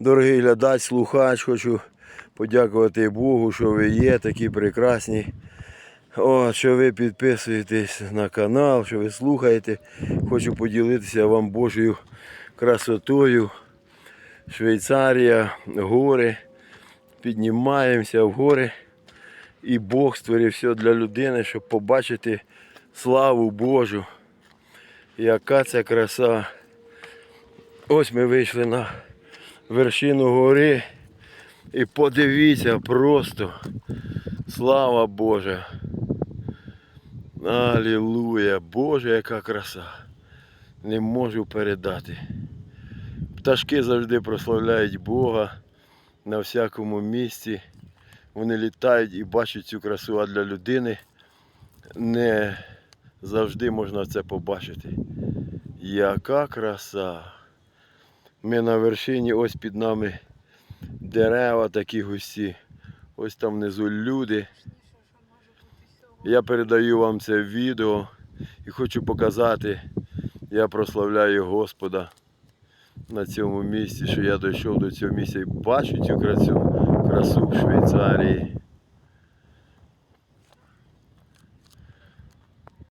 Дорогий глядач, слухач, хочу подякувати Богу, що ви є такі прекрасні. О, що ви підписуєтесь на канал, що ви слухаєте. Хочу поділитися вам Божою красотою. Швейцарія, гори. Піднімаємося в гори. І Бог створив все для людини, щоб побачити славу Божу. Яка це краса. Ось ми вийшли на вершину гори. І подивіться просто. Слава Божа. Алілуя. Боже, яка краса. Не можу передати. Пташки завжди прославляють Бога на всякому місці. Вони літають і бачать цю красу, а для людини не завжди можна це побачити. Яка краса. Ми на вершині, ось під нами дерева такі густі. Ось там внизу люди. Я передаю вам це відео і хочу показати, я прославляю Господа на цьому місці, що я дійшов до цього місця і бачу цю красу, красу в Швейцарії.